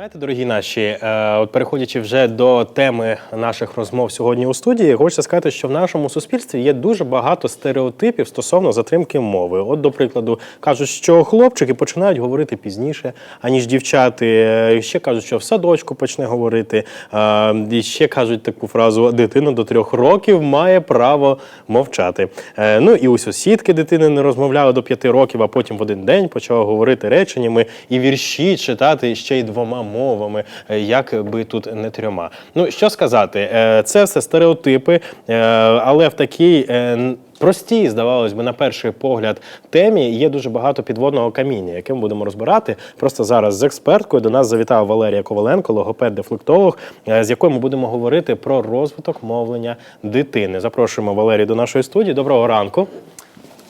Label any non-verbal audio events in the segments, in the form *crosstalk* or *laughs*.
Знаєте, дорогі наші, е, от переходячи вже до теми наших розмов сьогодні у студії, хочеться сказати, що в нашому суспільстві є дуже багато стереотипів стосовно затримки мови. От, до прикладу, кажуть, що хлопчики починають говорити пізніше, аніж дівчати. Е, Ще кажуть, що в садочку почне говорити. Е, І ще кажуть таку фразу: дитина до трьох років має право мовчати. Ну і у сусідки дитини не розмовляла до п'яти років, а потім в один день почала говорити реченнями і вірші читати ще й двома мовами, е, як би тут не трьома. Ну що сказати, е, це все стереотипи, е, але в такій. Простій, здавалось би, на перший погляд, темі є дуже багато підводного каміння, яке ми будемо розбирати. Просто зараз з експерткою до нас завітала Валерія Коваленко, логопед дефлектолог, е, з якою ми будемо говорити про розвиток мовлення дитини. Запрошуємо Валерію до нашої студії. Доброго ранку.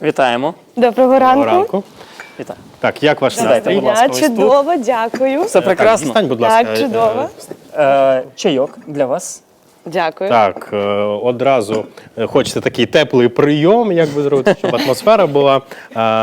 Вітаємо. Доброго Доброго ранку. Вітаю. Так, як ваш Сідайте, настрій? будь ласка, Я ось тут. чудово, дякую. Все Так, прекрасно. дістань, будь ласка. Так, чудово. е, Е, чайок для вас. Дякую. Так, е, одразу е, хочеться такий теплий прийом, як би зробити, щоб атмосфера була е,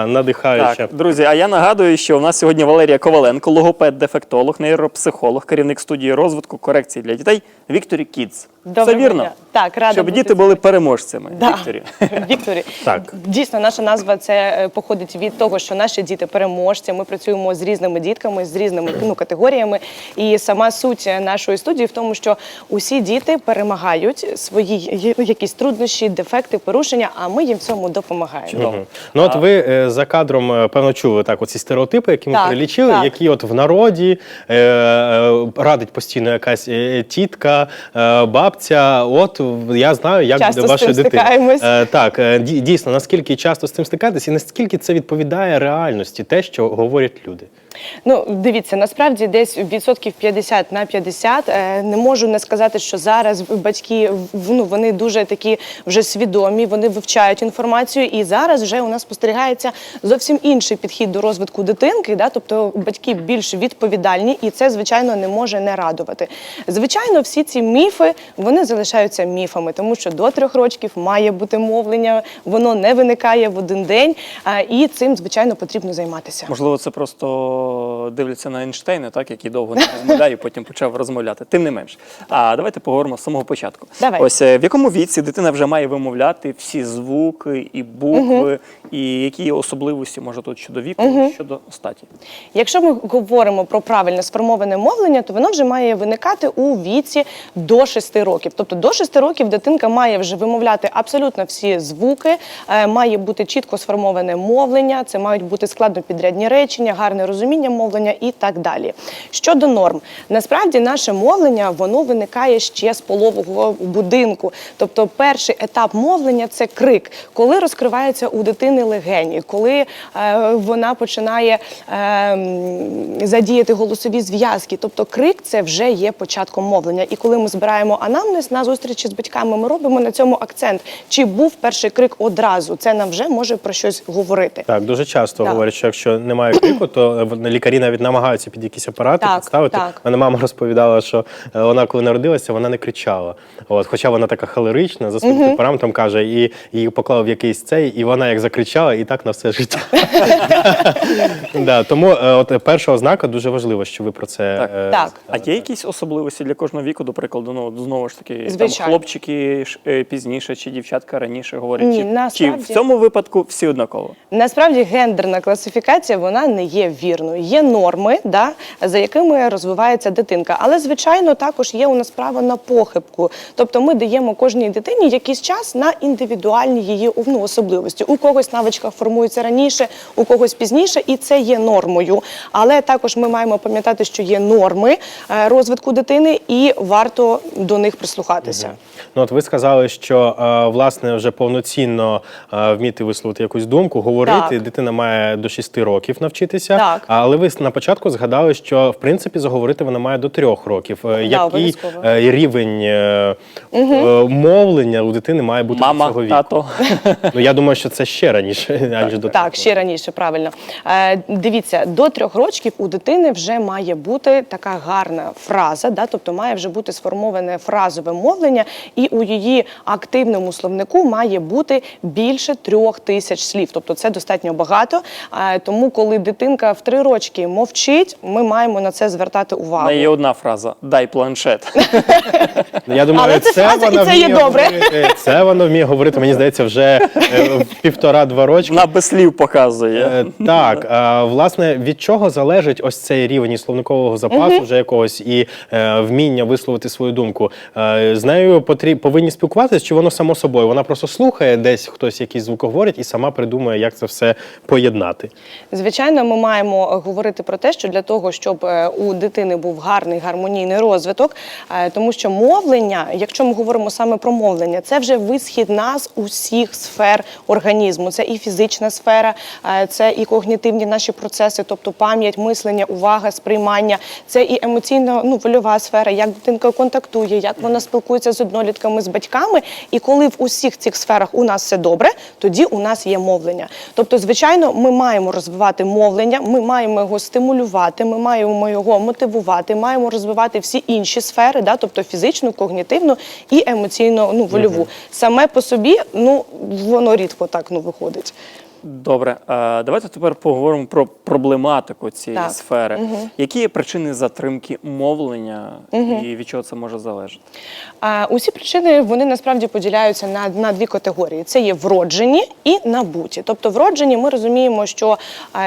надихаюча. Так, друзі, а я нагадую, що у нас сьогодні Валерія Коваленко, логопед, дефектолог, нейропсихолог, керівник студії розвитку корекції для дітей Вікторі Кідс. Все вірно? Так, рада Щоб бути діти з були переможцями. Да. Вікторі. *laughs* Вікторі. Так. Дійсно, наша назва це е, походить від того, що наші діти переможці. Ми працюємо з різними дітками, з різними ну, категоріями. І сама суть нашої студії в тому, що усі діти перемагають свої якісь труднощі, дефекти, порушення, а ми їм в цьому допомагаємо. Мгм. Ну от ви е, за кадром е, певно чули так, оці стереотипи, які ми Так, так. які от в народі е, е, радить постійно якась е, тітка, е, бабця. От я знаю, як Часто буде з ваша дитина. Е, так, дійсно, наскільки часто з цим стикатись, і наскільки це відповідає реальності, те, що говорять люди. Ну, дивіться, насправді десь відсотків 50 на 50. Е, Не можу не сказати, що зараз батьки ну, вони дуже такі вже свідомі, вони вивчають інформацію, і зараз вже у нас спостерігається зовсім інший підхід до розвитку дитинки. Да? Тобто батьки більш відповідальні, і це, звичайно, не може не радувати. Звичайно, всі ці міфи вони залишаються міфами, тому що до трьох років має бути мовлення, воно не виникає в один день, і цим, звичайно, потрібно займатися. Можливо, це просто дивляться на Ейнштейна, так, який довго не розмовляє, і потім почав розмовляти. Тим не менш. А давайте поговоримо з самого початку. Давай. Ось е, в якому віці дитина вже має вимовляти всі звуки і букви, і які особливості, може тут щодо віку, щодо статі. Якщо ми говоримо про правильне сформоване мовлення, то воно вже має виникати у віці до 6 років. Тобто до 6 років дитинка має вже вимовляти абсолютно всі звуки, е, має бути чітко сформоване мовлення, це мають бути складнопідрядні речення, гарне розуміння мовлення і так далі. Щодо норм, насправді наше мовлення воно виникає ще з полового будинку. Тобто, перший етап мовлення це крик, коли розкривається у дитини легені, коли е, вона починає е, задіяти голосові зв'язки. Тобто, крик це вже є початком мовлення. І коли ми збираємо анамнез на зустрічі з батьками, ми робимо на цьому акцент. Чи був перший крик одразу? Це нам вже може про щось говорити. Так, дуже часто Так. говорять, що якщо немає крику, то е, в- лікарі навіть намагаються під якісь апарати Так, підставити. так. Мене мама розповідала, що е, вона, коли народилася, вона не кричала. От, хоча вона така холерична, за своїм темпераментом каже, і її поклав в якийсь цей, і вона як закричала, і так на все життя. *laughs* да, тому е, от е, перша ознака дуже важлива, що ви про це Так. е, Так. А є якісь особливості для кожного віку, до прикладу, ну знову ж таки, там, хлопчики е, пізніше чи дівчатка раніше говорять? Ні, чи, чи в цьому випадку всі однаково? Насправді гендерна класифікація вона не є вірною. Є норми, да, за якими розвивається дитинка. Але звичайно також є у нас право на похибку. Тобто ми даємо кожній дитині якийсь час на індивідуальні її ну, особливості. У когось навичка формується раніше, у когось пізніше, і це є нормою. Але також ми маємо пам'ятати, що є норми е, розвитку дитини, і варто до них прислухатися. Ну, от ви сказали, що е, власне вже повноцінно е, вміти висловити якусь думку, говорити. Так. Дитина має до 6 років навчитися. Так. Але ви на початку згадали, що в принципі заговорити вона має до 3 років. Е, Який обов'язково. е, рівень е, мовлення у дитини має бути до цього віку? тато. *laughs* Ну я думаю, що це ще раніше, *laughs* аніж до Так, ще раніше, правильно. Дивіться, до трьох років у дитини вже має бути така гарна фраза, да, тобто має вже бути сформоване фразове мовлення, і у її активному словнику має бути більше трьох тисяч слів. Тобто це достатньо багато. Тому, коли дитинка в три рочки мовчить, ми маємо на це звертати увагу. неї є одна фраза: дай планшет. Ну, Я думаю, Але це фраза, і вона це є вміє добре. говорити. Це воно вміє говорити, мені здається, вже е, в півтора-два рочки. Вона без слів показує. Е, Так, а, власне, від чого залежить ось цей рівень і словникового запасу, вже якогось і е, вміння висловити свою думку. Е, з нею потрі- повинні спілкуватися, чи воно само собою? Вона просто слухає, десь хтось якийсь звук говорить, і сама придумує, як це все поєднати. Звичайно, ми маємо е, говорити про те, що для того, щоб е, у дитини був гарний гармонійний розвиток, е, тому що мовлення, якщо ми говоримо саме про мовлення, це вже висхід нас усіх сфер організму. Це і фізична сфера, е, це і когнітивні наші процеси, тобто пам'ять, мислення, увага, сприймання, це і емоційно ну вольова сфера, як дитинка контактує, як вона спілкується з однолітками, з батьками. І коли в усіх цих сферах у нас все добре, тоді у нас є мовлення. Тобто, звичайно, ми маємо розвивати мовлення, ми маємо його стимулювати, ми маємо його мотивувати, маємо розвивати всі інші сфери, да, тобто фізичну, когнітивну і емоційно ну вольову. Саме по собі, ну воно рідко так ну виходить. Добре, е, давайте тепер поговоримо про проблематику цієї Так. сфери. Які є причини затримки мовлення і від чого це може залежати? А, Усі причини вони насправді поділяються на, на дві категорії: це є вроджені і набуті. Тобто, вроджені ми розуміємо, що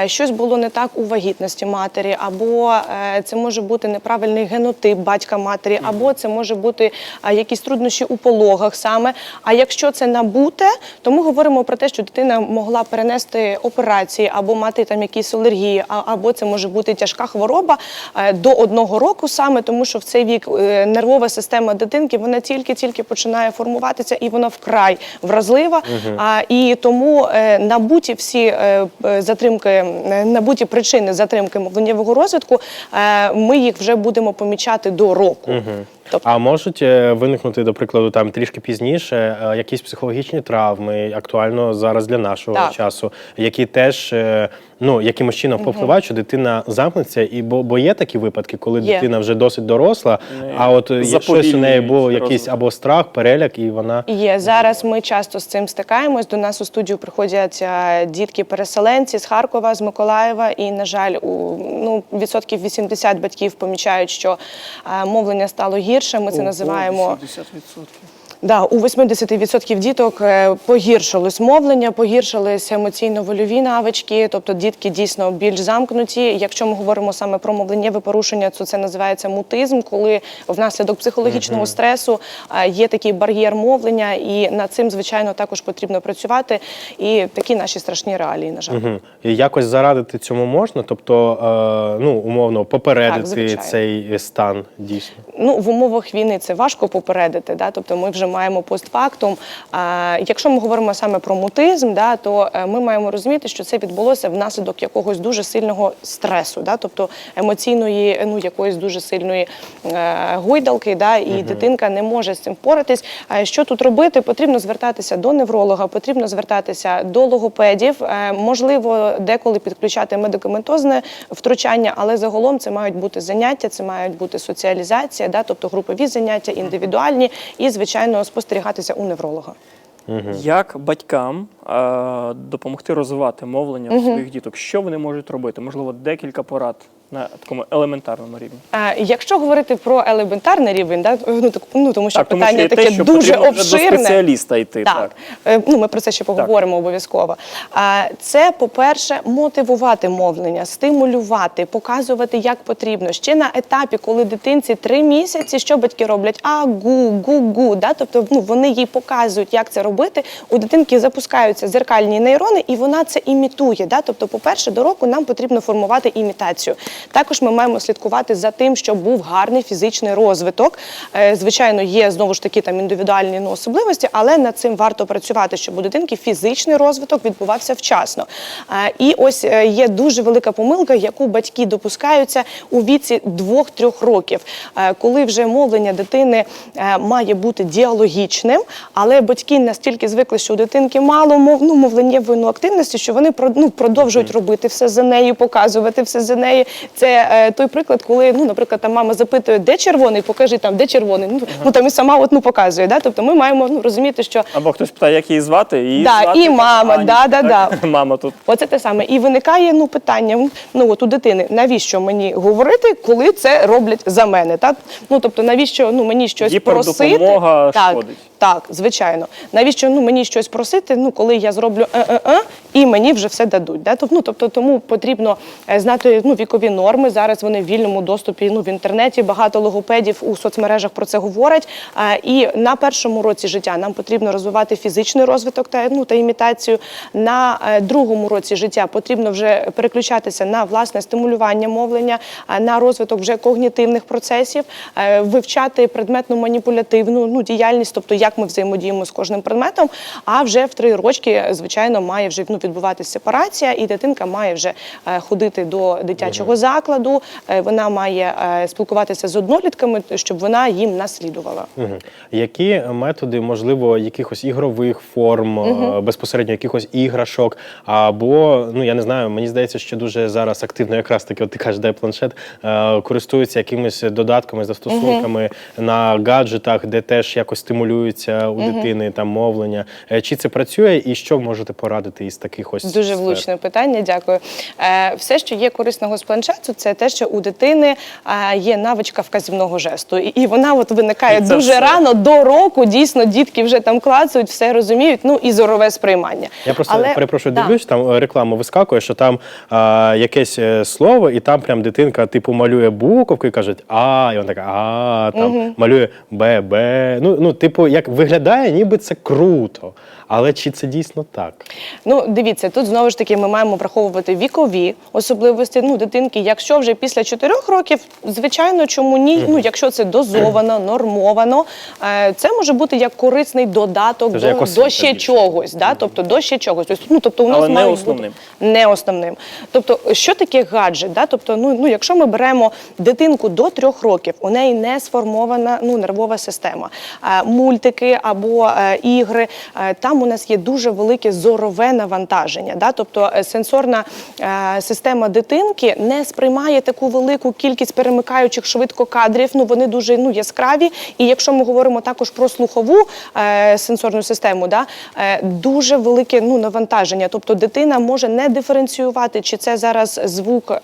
е, щось було не так у вагітності матері, або е, це може бути неправильний генотип батька матері, або це може бути е, якісь труднощі у пологах саме. А якщо це набуте, то ми говоримо про те, що дитина могла перенести операції або мати там якісь алергії, або це може бути тяжка хвороба е, до одного року саме, тому що в цей вік е, нервова система дитинки вона тільки-тільки починає формуватися і вона вкрай вразлива. А, і тому е, набуті всі затримки, набуті причини затримки мовленнєвого розвитку, ми їх вже будемо помічати до року. Тобто А можуть е, виникнути, до прикладу, там трішки пізніше е, якісь психологічні травми, актуально зараз для нашого Так. часу, які теж е, ну якимось чином повпливають, що дитина замкнеться, і бо, бо є такі випадки, коли Є. дитина вже досить доросла, а от е, є щось у неї був якийсь або страх, переляк, і вона Є зараз. Ми часто з цим стикаємось. До нас у студію приходять дітки-переселенці з Харкова, з Миколаєва. І, на жаль, у ну відсотків 80 батьків помічають, що мовлення стало гірше. Ми це називаємо. 80%. Да, у 80% діток е, погіршилось мовлення, погіршились емоційно-вольові навички, тобто дітки дійсно більш замкнуті. Якщо ми говоримо саме про мовленнєве порушення, то це називається мутизм, коли внаслідок психологічного стресу е, є такий бар'єр мовлення, і над цим, звичайно, також потрібно працювати. І такі наші страшні реалії, на жаль. Мгм. І якось зарадити цьому можна, тобто е, ну умовно попередити звичайно. цей стан дійсно. Ну, в умовах війни це важко попередити, да? тобто ми вже маємо постфактум. Якщо ми говоримо саме про мутизм, да, то е, ми маємо розуміти, що це відбулося внаслідок якогось дуже сильного стресу, да? тобто емоційної, ну якоїсь дуже сильної е, гойдалки, да? і дитинка не може з цим впоратись. Що тут робити? Потрібно звертатися до невролога, потрібно звертатися до логопедів. Е, можливо, деколи підключати медикаментозне втручання, але загалом це мають бути заняття, це мають бути соціалізація, да, тобто групові заняття, індивідуальні, і звичайно спостерігатися у невролога. Як батькам е, допомогти розвивати мовлення угу. своїх діток? Що вони можуть робити? Можливо, декілька порад на такому елементарному рівні. Е, Якщо говорити про елементарний рівень, да, ну, так, ну тому що так, тому питання що таке те, що дуже вже до спеціаліста йти. Так. Так, Е, ну ми про це ще поговоримо обов'язково. А це, по-перше, мотивувати мовлення, стимулювати, показувати, як потрібно. Ще на етапі, коли дитинці три місяці, що батьки роблять? А гу, гу, гу. Да? Тобто ну, вони їй показують, як це робити. У дитинки запускаються зеркальні нейрони, і вона це імітує. Да? Тобто, по-перше, до року нам потрібно формувати імітацію. Також ми маємо слідкувати за тим, щоб був гарний фізичний розвиток. Е, Звичайно, є знову ж таки там індивідуальні ну, особливості, але над цим варто працювати, щоб у дитинки фізичний розвиток відбувався вчасно. Е, І ось е, є дуже велика помилка, яку батьки допускаються у віці 2-3 років, коли вже мовлення дитини має бути діалогічним, але батьки настільки звикли, що у дитинки мало мов, ну, мовленнєвої активності, що вони ну, продовжують робити все за нею, показувати все за нею, Це е, той приклад, коли, ну, наприклад, там мама запитує, де червоний, покажи там, де червоний. Ну, ну там і сама от, ну, показує. Да? Тобто ми маємо ну, розуміти, що Або хтось питає, як її звати, її Да, звати і мама, Аня, да, да, так? *laughs* Мама тут. Оце те саме. І виникає ну питання ну от у дитини, навіщо мені говорити, коли це роблять за мене? Так? Ну тобто, навіщо ну мені щось просити? Так, шкодить. Так, звичайно. Навіщо ну мені щось просити? Ну коли я зроблю е-е-е, і мені вже все дадуть. Да? Тобто, ну, тобто тому потрібно е, знати ну вікові норми. Зараз вони в вільному доступі. Ну в інтернеті багато логопедів у соцмережах про це говорять. Е, І на першому році життя нам потрібно розвивати фізичний розвиток та ну та імітацію. На е, другому році життя потрібно вже переключатися на власне стимулювання мовлення, е, на розвиток вже когнітивних процесів, е, вивчати предметну маніпулятивну ну діяльність, тобто як ми взаємодіємо з кожним предметом. А вже в три рочки, звичайно, має вже ну, відбуватися сепарація, і дитинка має вже е, ходити до дитячого закладу. е, Вона має е, спілкуватися з однолітками, щоб вона їм наслідувала. Мгм. Які методи, можливо, якихось ігрових форм, е, безпосередньо якихось іграшок, або ну я не знаю, мені здається, що дуже зараз активно, якраз таки, от ти кажеш, дай планшет, користуються якимись додатками, застосунками на гаджетах, де теж якось стимулюється у дитини там мовлення. Е, Чи це працює, і що можете порадити із таких ось Дуже сфер? влучне питання, дякую. Е, все, що є корисного з планшету, це те, що у дитини е, є навичка вказівного жесту. І, вона от виникає І це дуже все. рано до року. Дійсно, дітки вже там клацають, все розуміють. Ну і зорове сприймання. Я просто Але- перепрошую, Да. дивлюсь, там реклама вискакує, що там а, якесь слово, і там прям дитинка типу малює буковки і кажуть А, і вона така А, там малює Б, Б. Ну, ну, типу, як виглядає, ніби це круто. Але чи це дійсно так? Ну, дивіться, тут знову ж таки ми маємо враховувати вікові особливості ну, дитинки. Якщо вже після 4 років, звичайно, чому ні? Ну, якщо це дозовано, нормовано, е, це може бути як корисний додаток до, як до ще більше. чогось. Да? Тобто до ще чогось. Тобто, ну, тобто у нас Але не основним. Бути не основним. Тобто, що таке гаджет? Да? Тобто, ну, ну, якщо ми беремо дитинку до трьох років, у неї не сформована ну, нервова система. Е, мультики або е, ігри, е, там у нас є дуже велике зорове навантаження. Да? Тобто е, сенсорна система дитинки не сприймає таку велику кількість перемикаючих швидко кадрів. Ну вони дуже ну, яскраві. І якщо ми говоримо також про слухову сенсорну систему, да, дуже велике ну, навантаження. Тобто дитина може не диференціювати, чи це зараз звук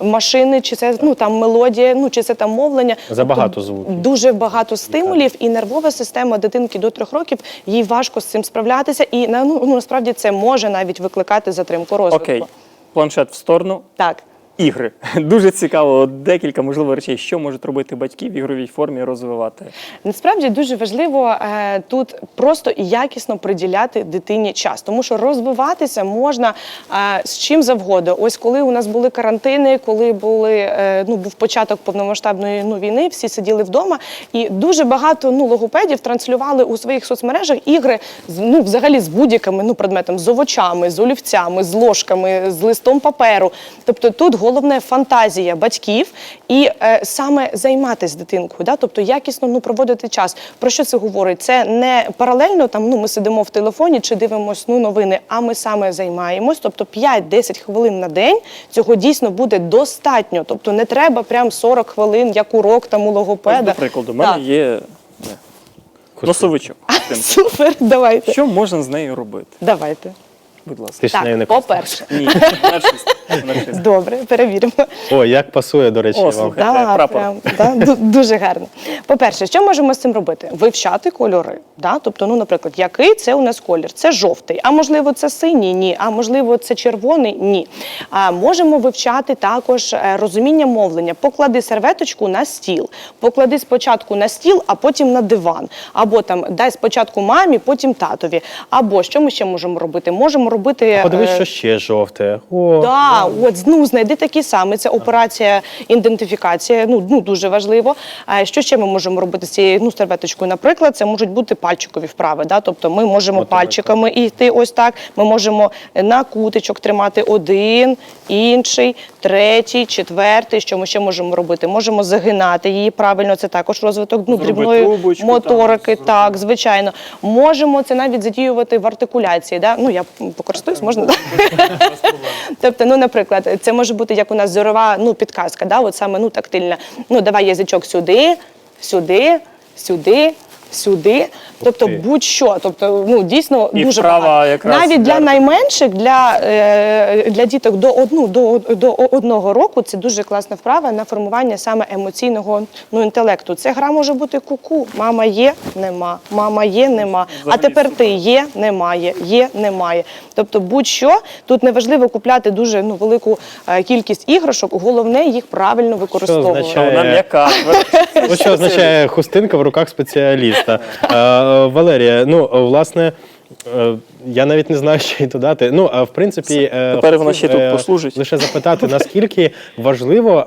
машини, чи це ну, там мелодія, ну, чи це там мовлення. Забагато Тобто звуків. Дуже багато стимулів, і нервова система дитинки до трьох років їй важко з цим справлятися. І ну, ну, насправді це може навіть викликати затримку розвитку. Окей, планшет в сторону. Так. Ігри. *laughs* Дуже цікаво, декілька можливо речей, що можуть робити батьки в ігровій формі розвивати. Насправді дуже важливо е, тут просто і якісно приділяти дитині час, тому що розвиватися можна е, з чим завгодно. Ось коли у нас були карантини, коли були е, ну був початок повномасштабної ну, війни, всі сиділи вдома, і дуже багато ну логопедів транслювали у своїх соцмережах ігри з ну взагалі з будь-якими ну предметом, з овочами, з олівцями, з ложками, з листом паперу. Тобто тут головне фантазія батьків і е, саме займатися дитинкою, да? тобто якісно ну, проводити час. Про що це говорить? Це не паралельно там. Ну ми сидимо в телефоні чи дивимося ну, новини, а ми саме займаємось. Тобто 5-10 хвилин на день цього дійсно буде достатньо. Тобто не треба прям 40 хвилин, як урок там у логопеда. до прикладу, в мене Так. є носовичок. *laughs* Супер, давайте. Що можна з нею робити? Давайте. Будь ласка. Ти ж нею не Так, по-перше, Ні, першість. добре, перевіримо. О, як пасує, до речі, О, вам. слухай. Прапор. прям, да, ду- дуже гарно. По-перше, що можемо з цим робити? Вивчати кольори. Да? Тобто, ну, наприклад, який це у нас колір? Це жовтий, а можливо, це синій? Ні. А можливо, це червоний? Ні. А можемо вивчати також е, розуміння мовлення. Поклади серветочку на стіл, поклади спочатку на стіл, а потім на диван. Або там дай спочатку мамі, потім татові. Або що ми ще можемо робити? Можемо робити. Подивись, е, що ще жовте. О, Да, от ну знайди такі самі. Це операція ідентифікація. Ну ну дуже важливо. А що ще ми можемо робити з цією ну серветочкою? Наприклад, це можуть бути пальчикові вправи. Да? Тобто ми можемо Моторика. пальчиками йти ось так. Ми можемо на кутичок тримати один, інший, третій, четвертий. Що ми ще можемо робити? Можемо загинати її правильно. Це також розвиток ну, дрібної трубочку, моторики. там, так, звичайно. Можемо це навіть задіювати в артикуляції. Да? Ну я покористуюсь, можна так? Тобто, ну, наприклад, це може бути як у нас зорова ну, підказка, да? от саме ну, тактильна. Ну, давай язичок сюди, сюди, сюди. Сюди, тобто будь-що, тобто ну дійсно І дуже вправа багато. якраз навіть для для- найменших, для, е, для діток до одну до, до одного року це дуже класна вправа на формування саме емоційного ну інтелекту. Це гра може бути куку. Мама є, нема. Мама є, нема. А Взагалі тепер ти є, немає, є, немає. Тобто, будь-що тут неважливо купляти дуже ну велику е, кількість іграшок. Головне їх правильно використовувати. означає- Вона м'яка. Ось що означає хустинка в руках спеціаліста. Е, Валерія, ну власне. Е, Я навіть не знаю, що й додати. Ну, а в принципі, е, Тепер вона ще тут е, послужить. Лише запитати, наскільки важливо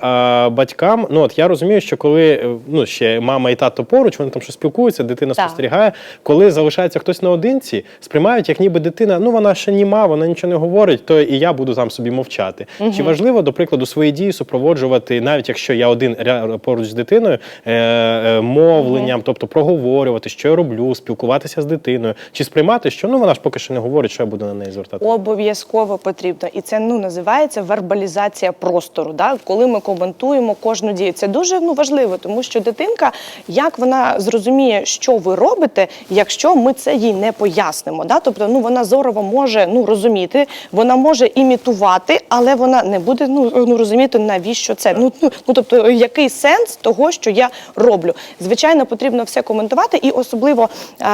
батькам. Ну, от я розумію, що коли ну, ще мама і тато поруч, вони там щось спілкуються, дитина Так. спостерігає. Коли залишається хтось наодинці, сприймають, як ніби дитина, ну вона ще німа, вона нічого не говорить, то і я буду там собі мовчати. Чи важливо, до прикладу, свої дії супроводжувати, навіть якщо я один поруч з дитиною, мовленням, тобто проговорювати, що я роблю, спілкуватися з дитиною, чи сприймати, що ну вона ж поки що не говорить, що я буду на неї звертати. Обов'язково потрібно. І це ну називається вербалізація простору. Да? Коли ми коментуємо кожну дію. Це дуже ну, важливо, тому що дитинка, як вона зрозуміє, що ви робите, якщо ми це їй не пояснимо. Да? Тобто ну, вона зорово може ну, розуміти, вона може імітувати, але вона не буде ну, ну, розуміти, навіщо це. Ну, ну, ну, тобто, який сенс того, що я роблю. Звичайно, потрібно все коментувати, і особливо е,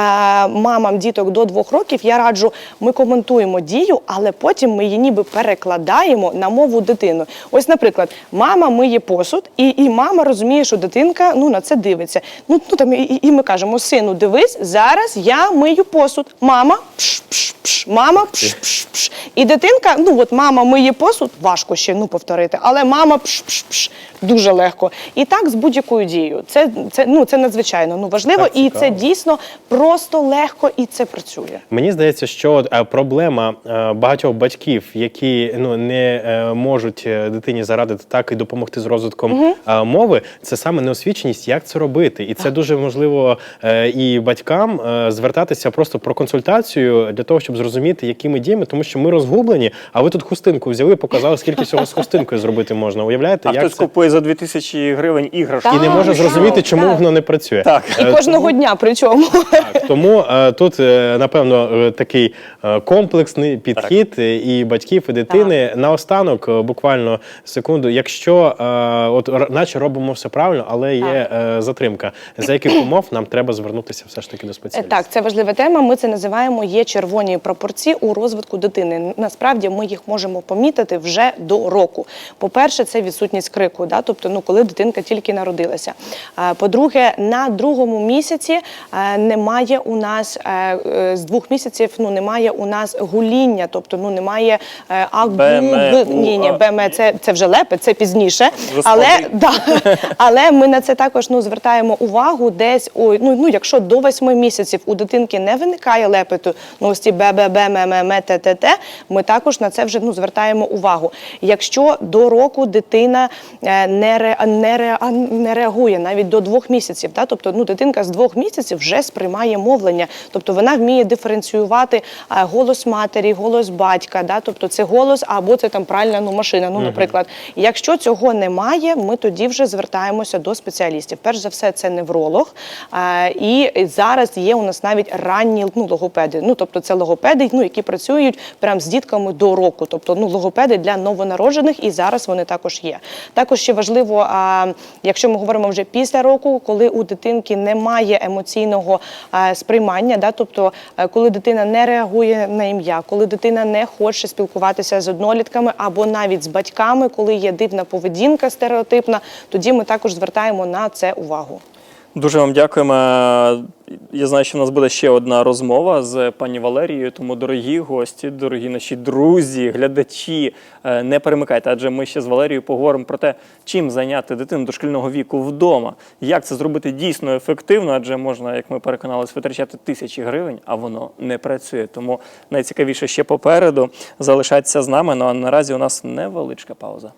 мамам діток до двох років я раджу, ми коментуємо дію, але потім ми її ніби перекладаємо на мову дитини. Ось, наприклад, мама миє посуд, і, і мама розуміє, що дитинка ну, на це дивиться. Ну, ну там і, і- і ми кажемо: сину, дивись, зараз я мию посуд. Мама пш, пш, пш, мама пш, пш, пш. І дитинка, ну от мама миє посуд, важко ще ну повторити, але мама пш, пш, пш, дуже легко. І так з будь-якою дією. Це, це, ну, це надзвичайно ну, важливо, Так, і це дійсно просто легко, і це працює. Мені здається, що е, проблема е, багатьох батьків, які ну не е, можуть дитині зарадити так і допомогти з розвитком е, мови, це саме неосвіченість, як це робити. І це дуже можливо і батькам звертатися просто про консультацію для того, щоб зрозуміти, якими діями, тому що ми розгублені. А ви тут хустинку взяли, показали, скільки всього з хустинкою зробити можна. Уявляєте, А як хтось це? купує за 2000 гривень іграшки. і не може зрозуміти, чому так. воно не працює. Так. І кожного дня причому. так, тому тут, е, напевно, е, такий е, комплексний підхід е, і батьків, і дитини. Наостанок, е, буквально секунду, якщо от наче робимо все правильно, але є е, затримка, за яких умов нам треба звернутися все ж таки до спеціаліста? Так, це важлива тема. Ми це називаємо є червоні пропорції у розвитку дитини. Насправді ми їх можемо помітити вже до року. По-перше, це відсутність крику, да? тобто, ну коли дитинка тільки народилася. По-друге, на другому місяці немає у нас з двох місяців. Ну немає у нас гуління, тобто ну немає е, агу, ні, ні, у. БМ це, це вже лепе, це пізніше. Але. *laughs* Да. Але ми на це також ну, звертаємо увагу десь, ой, ну, ну, якщо до восьми місяців у дитинки не виникає лепету, ну ось ці БББ, МММ, ТТТ, ми також на це вже ну, звертаємо увагу. Якщо до року дитина е, не, ре, не, ре, не реагує навіть до двох місяців, да? тобто ну, дитинка з двох місяців вже сприймає мовлення, тобто вона вміє диференціювати е, голос матері, голос батька, да? тобто це голос або це там пральна ну, машина, ну, наприклад. Якщо цього немає, ми тоді вже звертаємося до спеціалістів. Перш за все, це невролог. е, І зараз є у нас навіть ранні ну, логопеди. Ну, тобто це логопеди, ну, які працюють прямо з дітками до року. Тобто ну, логопеди для новонароджених, і зараз вони також є. Також ще важливо, а, якщо ми говоримо вже після року, коли у дитинки немає емоційного е, сприймання, да, тобто коли дитина не реагує на ім'я, коли дитина не хоче спілкуватися з однолітками або навіть з батьками, коли є дивна поведінка стереотипна, тоді ми також звертаємо на це увагу. Дуже вам дякуємо. Я знаю, що в нас буде ще одна розмова з пані Валерією. Тому, дорогі гості, дорогі наші друзі, глядачі, е, не перемикайте, адже ми ще з Валерією поговоримо про те, чим зайняти дитину дошкільного віку вдома, як це зробити дійсно ефективно, адже можна, як ми переконалися, витрачати тисячі гривень, а воно не працює. Тому найцікавіше ще попереду. Залишайтеся з нами. Ну а наразі у нас невеличка пауза.